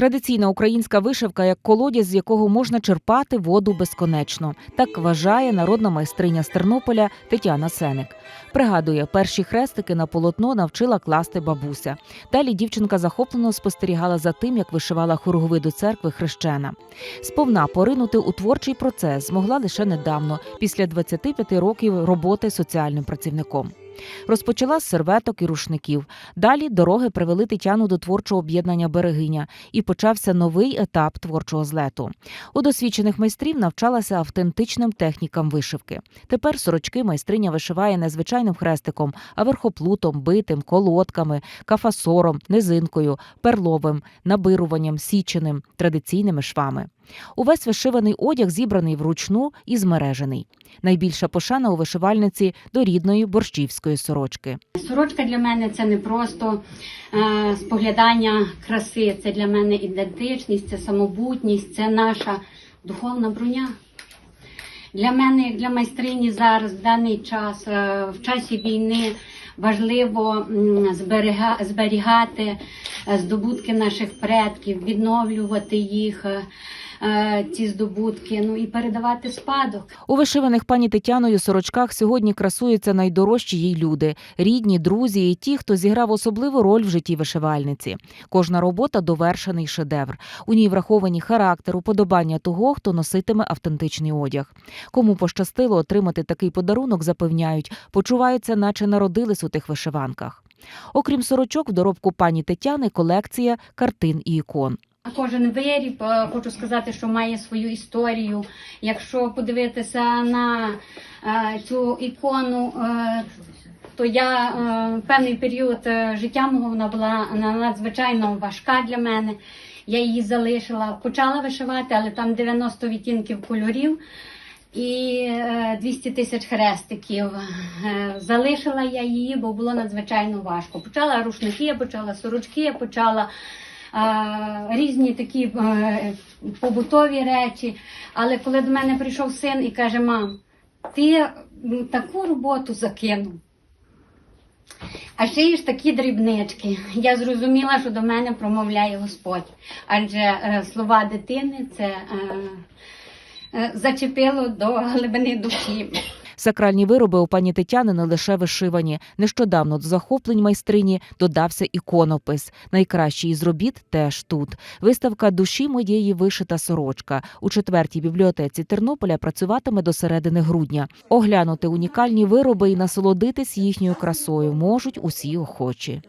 Традиційна українська вишивка як колодязь, з якого можна черпати воду безконечно. Так вважає народна майстриня з Тернополя Тетяна Сеник. Пригадує, перші хрестики на полотно навчила класти бабуся. Далі дівчинка захоплено спостерігала за тим, як вишивала хоругви до церкви хрещена. Сповна поринути у творчий процес змогла лише недавно, після 25 років роботи соціальним працівником. Розпочала з серветок і рушників. Далі дороги привели Тетяну до творчого об'єднання Берегиня, і почався новий етап творчого злету. У досвідчених майстрів навчалася автентичним технікам вишивки. Тепер сорочки майстриня вишиває не звичайним хрестиком, а верхоплутом, битим, колодками, кафасором, низинкою, перловим, набируванням, січеним, традиційними швами. Увесь вишиваний одяг зібраний вручну і змережений. Найбільша пошана у вишивальниці до рідної борщівської сорочки. Сорочка для мене це не просто е, споглядання краси, це для мене ідентичність, це самобутність, це наша духовна броня. Для мене, як для майстрині, зараз в даний час, е, в часі війни, важливо зберігати е, здобутки наших предків, відновлювати їх, е, ці здобутки, ну і передавати спадок. У вишиваних пані Тетяною сорочках сьогодні красуються найдорожчі їй люди, рідні, друзі і ті, хто зіграв особливу роль в житті вишивальниці. Кожна робота довершений шедевр. У ній враховані характер, уподобання того, хто носитиме автентичний одяг. Кому пощастило отримати такий подарунок, запевняють, почуваються, наче народились у тих вишиванках. Окрім сорочок, в доробку пані Тетяни колекція картин і ікон. Кожен виріб, е, хочу сказати, що має свою історію. Якщо подивитися на е, цю ікону, е, то я певний період життя мого вона була на- надзвичайно важка для мене. Я її залишила, почала вишивати, але там 90 відтінків кольорів і е, 200 тисяч хрестиків. Залишила я її, бо було надзвичайно важко. Почала рушники, почала сорочки, почала різні такі е, побутові речі. Але коли до мене прийшов син і каже: мам, ти таку роботу закинув. А ще є ж такі дрібнички. Я зрозуміла, що до мене промовляє Господь. Адже е, слова дитини це е, е, зачепило до глибини душі. Сакральні вироби у пані Тетяни не лише вишивані. Нещодавно до захоплень майстрині додався іконопис. Найкращий із робіт теж тут. Виставка душі моєї вишита сорочка у четвертій бібліотеці Тернополя працюватиме до середини грудня. Оглянути унікальні вироби і насолодитись їхньою красою можуть усі охочі.